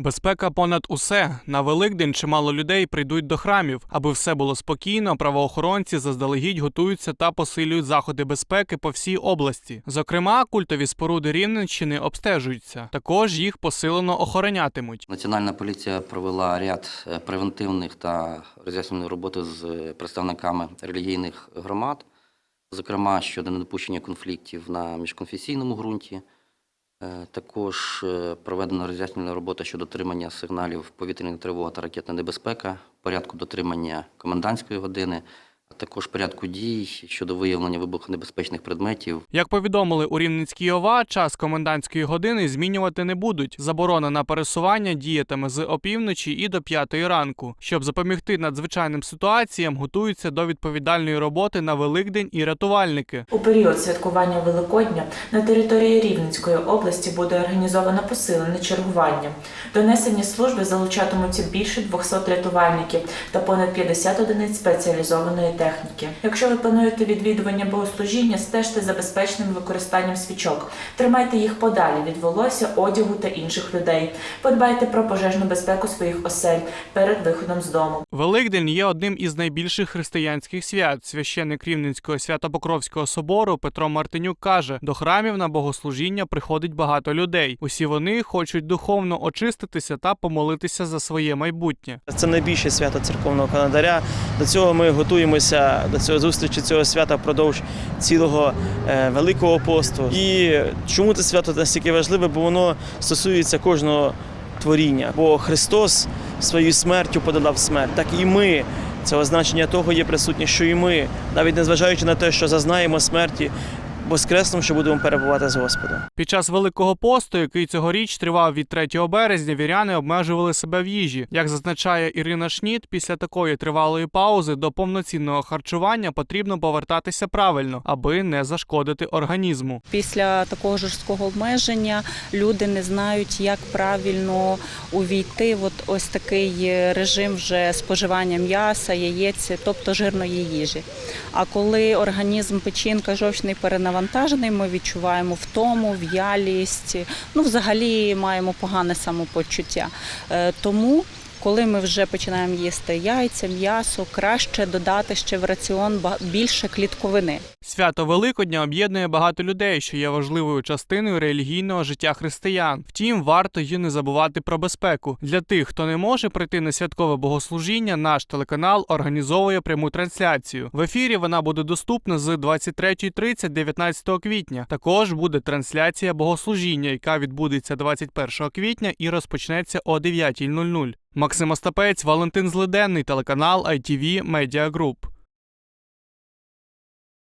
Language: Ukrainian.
Безпека понад усе на Великдень чимало людей прийдуть до храмів, аби все було спокійно. Правоохоронці заздалегідь готуються та посилюють заходи безпеки по всій області. Зокрема, культові споруди Рівненщини обстежуються. Також їх посилено охоронятимуть. Національна поліція провела ряд е, превентивних та роз'яснювальної роботи з е, представниками релігійних громад, зокрема щодо недопущення конфліктів на міжконфесійному ґрунті. Е, Також е, проведена роз'яснювальна робота щодо дотримання сигналів повітряної тривога та ракетна небезпека, порядку дотримання комендантської години, а також порядку дій щодо виявлення вибухонебезпечних предметів Як повідомили у Рівненській ОВА, час комендантської години змінювати не будуть. Заборона на пересування діятиме з опівночі і до п'ятої ранку. Щоб запобігти надзвичайним ситуаціям, готуються до відповідальної роботи на Великдень і рятувальники. У період святкування Великодня на території Рівненської області буде організовано посилене чергування. До несення служби залучатимуться більше 200 рятувальників та понад 50 одиниць спеціалізованої техніки. Якщо ви плануєте відвідування богослужіння, стежте за безпечним використанням свічок. Тримайте їх подалі від волосся, одягу та інших людей. Подбайте про пожежну безпеку своїх осель перед виходом з дому. Великдень є одним із найбільших християнських свят. Священник Рівненського Свято-Покровського собору Петро Мартинюк каже: до храмів на богослужіння приходить багато людей. Усі вони хочуть духовно очиститися та помолитися за своє майбутнє. Це найбільше свято церковного календаря. До цього ми готуємося до цього зустрічі цього свята впродовж цілого е, великого посту. І чому це свято настільки важливе? Бо воно стосується кожного творіння. Бо Христос своєю смертю подолав смерть, так і ми. Це означення того є присутнє, що і ми, навіть незважаючи на те, що зазнаємо смерті, воскреснемо, що будемо перебувати з Господом. Під час Великого посту, який цьогоріч тривав від 3 березня, віряни обмежували себе в їжі. Як зазначає Ірина Шніт, після такої тривалої паузи до повноцінного харчування потрібно повертатися правильно, аби не зашкодити організму. Після такого жорсткого обмеження люди не знають, як правильно увійти в ось такий режим вже споживання м'яса, яєць, тобто жирної їжі. А коли організм печінка жовчний перенавантажений, ми відчуваємо втому, в'ялість, ну взагалі маємо погане самопочуття. Е, Тому коли ми вже починаємо їсти яйця, м'ясо, краще додати ще в раціон більше клітковини. Свято Великодня об'єднує багато людей, що є важливою частиною релігійного життя християн. Втім, варто й не забувати про безпеку. Для тих, хто не може прийти на святкове богослужіння, наш телеканал організовує пряму трансляцію. В ефірі вона буде доступна з 23.30 19 квітня. Також буде трансляція богослужіння, яка відбудеться 21 квітня і розпочнеться о 9.00. Максим Остапець, Валентин Злиденний, телеканал ITV Media Group.